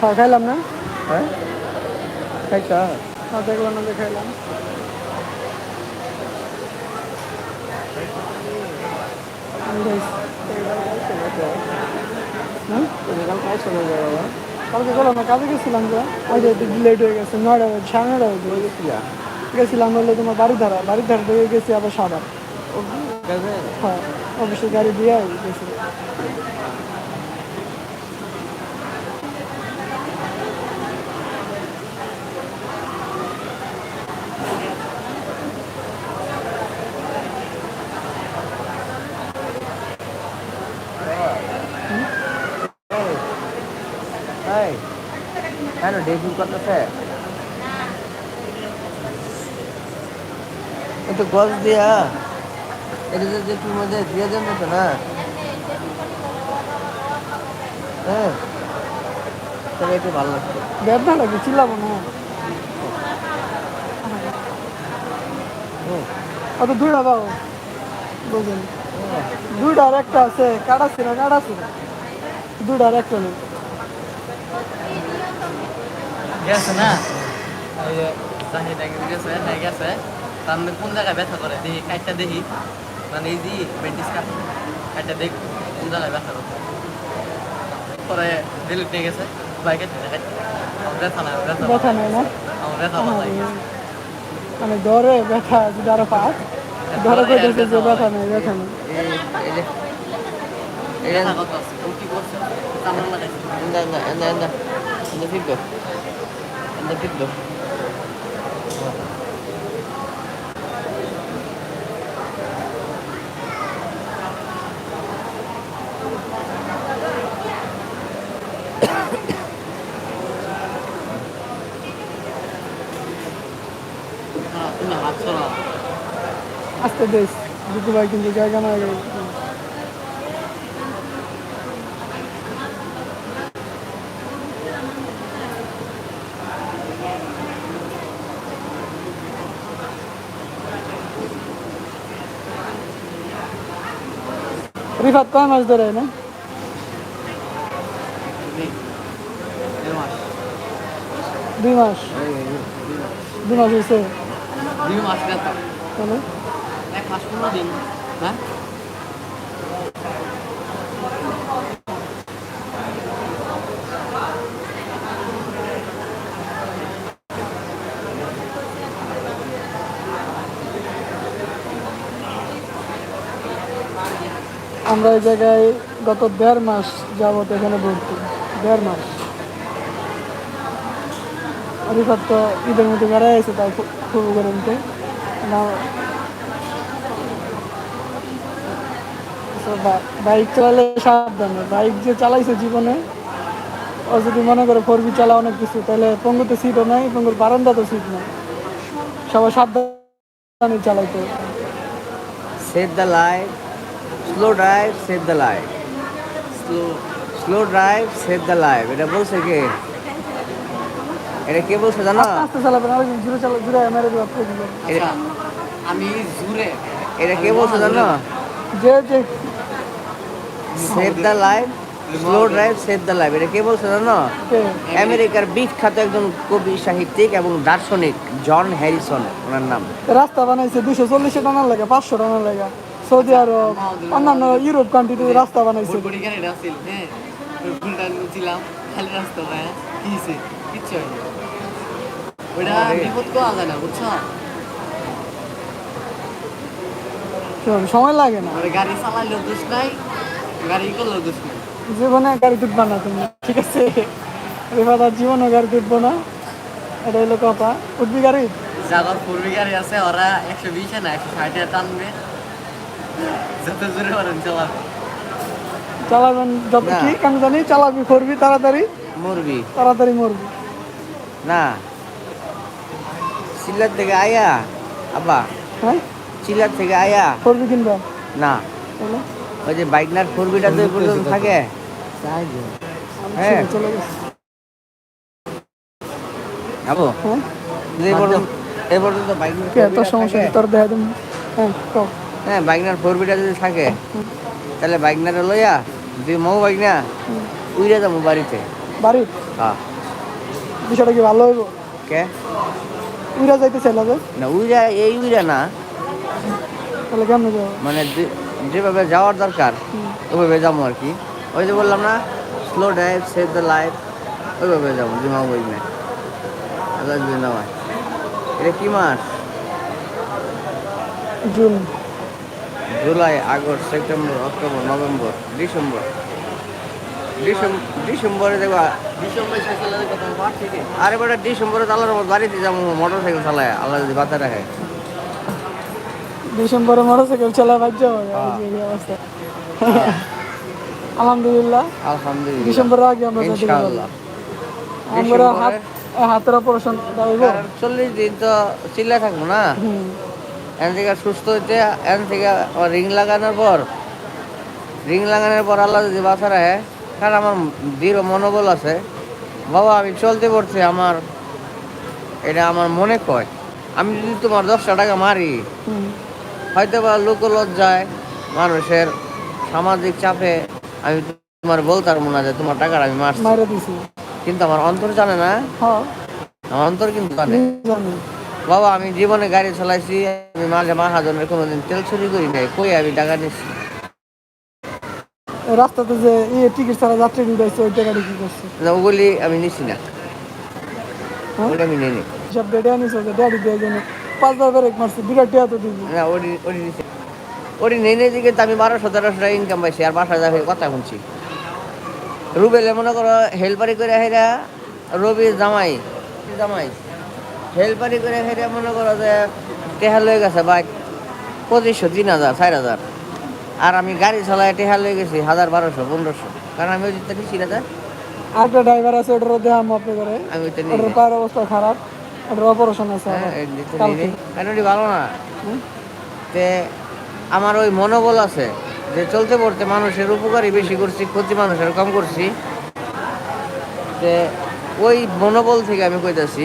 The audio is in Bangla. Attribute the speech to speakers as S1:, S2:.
S1: হ্যাঁ খাইলাম না
S2: হ্যাঁ খাইছা
S1: হ্যাঁ দেখলাম না যে খাইলাম হুম
S2: তুমি কাল খাইছো না বাবা
S1: কালকে গেলাম না কাজে গেছিলাম যে ওই যে লেট হয়ে গেছে নয়টা সাড়ে নয়টা
S2: কই গেছিলা
S1: গেছিলাম হলো তোমার বাড়ি ধারা বাড়ি ধারা থেকে গেছি আবার সাদা হ্যাঁ অফিসের গাড়ি দিয়ে গেছি
S2: এই কেন ডেটিং করতেছে একটু গছ দিয়া। এটা যে একটু মধ্যে দিয়ে যাবে তো না? হ্যাঁ। তবে একটু ভালো লাগছে।
S1: ব্যথা লাগে চিল্লাবো না। অত দুইটা পাবো বুঝলেন দুইটা আর একটা আছে। কাটা ছিল কাটা ছিল দুইটা আর একটা নেই
S3: গেছে না চাহিদা গেছে না গেছে তার মধ্যে কোন জায়গায় ব্যথা করে দেখি কাইটটা দেখি মানে এই যে বেন্টিস কাট কাইটটা দেখ কোন জায়গায় ব্যথা করে পরে ডিলিট নিয়ে গেছে বাইকে ব্যথা না ব্যথা
S1: ব্যথা নেই না
S3: আমার ব্যথা
S1: মানে ধরে ব্যথা যদি আরও পাস ধরে কইতেছে যে ব্যথা নেই ব্যথা নেই
S2: এই এই যে এই
S3: ব্যথা কত আছে কি করছে কামড় লাগাইছে
S2: anda anda anda anda
S3: হাত ছড়া
S1: আস্তে দেশ দুটো ভাই কিন্তু জায়গা না রিফাত কয় মাস ধরে না
S3: দুই মাস
S1: দুই মাস হয়েছে
S3: দুই মাস এক মাস পনেরো দিন হ্যাঁ
S1: আমরা এই জায়গায় গত দেড় মাস যাবত এখানে ভর্তি। দেড় মাস। রিফাত তো ঈদের মধ্যে বেড়াই আছে, তাই খুব গরমতে বাইক চালালে সাবধানে। বাইক যে চালাইছে জীবনে, ও যদি মনে করে ফোর বি চালা অনেক কিছু, তাহলে পঙ্গুতে সিটও নাই, পঙ্গুর বারান্দা তো সিট নাই। সবাই সাবধানে চালাইতে। হবে।
S2: save the life drive drive the the life.
S3: Slow
S2: drive drive save the life. এটা বলছে কে? এটা কে বলছে জানো?
S1: আস্তে চালাবেন চালা মেরে
S3: আমি জুড়ে।
S2: এটা কে বলছে জানো?
S1: যে যে।
S2: Save the life slow drive save the life এটা কে বলছে জানো? আমেরিকার বিখ্যাত একজন কবি সাহিত্যিক এবং দার্শনিক জন হ্যারিসন ওনার নাম।
S1: রাস্তা বানাইছে দুশো চল্লিশে টানার লাগে পাঁচশো টানার লাগে। সৌদি আরব অন্যান্য ইউরোপ কান্ট্রিতে রাস্তা বানাইছে।
S3: হ্যাঁ। হ্যাঁ
S1: সময় লাগে না।
S3: ওই গাড়ি চালাইলেও দোষ নাই গাড়ি করলেও দোষ নাই।
S1: জীবনে গাড়ি তুলবা না তুমি ঠিক আছে? এবার আর জীবনে গাড়ি তুলবো না। এটা হলো কথা। উঠবি গাড়ি?
S3: পূর্বী গাড়ি আছে ওরা একশো বিশে না একশো ষাটে টানবে। যত জোরে পারেন চালাবে
S1: চালাবেন যত কি আমি জানি চালাবি করবি তাড়াতাড়ি।
S2: মরবি
S1: তাড়াতাড়ি মরবি।
S2: না। সিল্লার থেকে আয়া আব্বা।
S1: হ্যাঁ?
S2: চিল্লার থেকে আয়া।
S1: করবি কিনবা?
S2: না। ওই যে বাইকনার ফোরবিটা তো পর্যন্ত থাকে। হ্যাঁ। যাব
S1: হ্যাঁ?
S2: এই পর্যন্ত এই পর্যন্ত
S1: সমস্যা তোর দেখা দিন। হ্যাঁ
S2: হ্যাঁ বাইকনার ফোরবিটা যদি থাকে তাহলে বাইকনারে লইয়া তুই মৌ বাইক না উইরে যাব বাড়িতে।
S1: বাড়ি?
S2: হ্যাঁ।
S1: বিষয়টা কি ভালো হইব?
S2: কে?
S1: উইরা যাইতে চাইলা যে?
S2: না উইরা এই উইরা না।
S1: তাহলে কেমন যাব?
S2: মানে যেভাবে যাওয়ার দরকার ওইভাবে যাব আর কি। ওই যে বললাম না slow drive save the life ওইভাবে যাব জুমা বই না আল্লাহ যদি না এটা কি মাস?
S1: June.
S2: July August September October November December. December ডিসেম্বরে দেখবা
S3: ডিসেম্বর
S2: আরে বেটা ডিসেম্বরে তো আল্লাহর বাড়িতে যাব মোটর সাইকেল চালায় আল্লাহ যদি বাতা রাখে।
S1: ডিসেম্বরে মোটর সাইকেল চালায় যাব
S2: হ্যাঁ।
S1: অবস্থা। আলহামদুলিল্লাহ।
S2: আলহামদুলিল্লাহ।
S1: ডিসেম্বরের আগে আমরা।
S2: ইনশাআল্লাহ।
S1: আমরা হাত হাতের অপারেশন দাঁড়াইব
S2: কারণ চল্লিশ দিন তো চিল্লা থাকব না? এখান থেকে সুস্থ হইতে এখান থেকে রিং লাগানোর পর রিং লাগানোর পর আল্লাহ যদি বাঁচা রাখে কারণ আমার দৃঢ় মনোবল আছে। বাবা আমি চলতে পড়ছি আমার এটা আমার মনে কয়। আমি যদি তোমার দশটা টাকা মারি হয়তো বা লোক লজ্জায় মানুষের সামাজিক চাপে আমি তোমার বলতাম না যে তোমার টাকাটা আমি মারছি। কিন্তু আমার অন্তর জানে না।
S1: হ্যাঁ।
S2: আমার অন্তর কিন্তু জানি। বাবা আমি জীবনে গাড়ি চলাইছি আমি মাঝে মাহাজনের কোনোদিন তেল চুরি করি নাই কই আমি টাকা
S1: এই রাস্তাতে যে ইয়ে টিকিট ছাড়া যাত্রী ঢুকাইছে ওই টাকাটা কি করছে?
S2: না, ওগুলি আমি নিচ্ছি না।
S1: হ্যাঁ?
S2: ওগুলি আমি নিই।
S1: সব ডেডে আনিস যে ড্যাডি দিয়ে জন্য পাঁচবার ব্রেক মারছে বিরাট টিয়া তো দিবি
S2: না ওটি ওটি নিচ্ছি ওটি নেই নেই দিকে তো আমি বারোশো তেরোশো টাকা ইনকাম পাইছি আর বাসা যাবে কথা শুনছি। রুবেলে মনে করো হেলপারি করে হেরা রবি জামাই জামাই। হেলপারি করে হেরা মনে করো যে টেহা লয়ে গেছে বাইক পঁচিশশো তিন হাজার চার হাজার আর আমি গাড়ি চালাই টেহা লয়ে গেছি হাজার বারোশো পনেরোশো। কারণ আমি ওই জিনিসটা নিচ্ছি না তা।
S1: ড্রাইভার আছে ওটারও দেহাম আপনি করে
S2: আমি ওইটা নিই
S1: পায়ের অবস্থা খারাপ ওটার অপারেশন আছে
S2: হ্যাঁ। কারণ ওটি ভালো না। তে আমার ওই মনোবল আছে যে চলতে পড়তে মানুষের উপকারই বেশি করছি ক্ষতি মানুষের কম করছি। তে ওই মনোবল থেকে আমি কইতাছি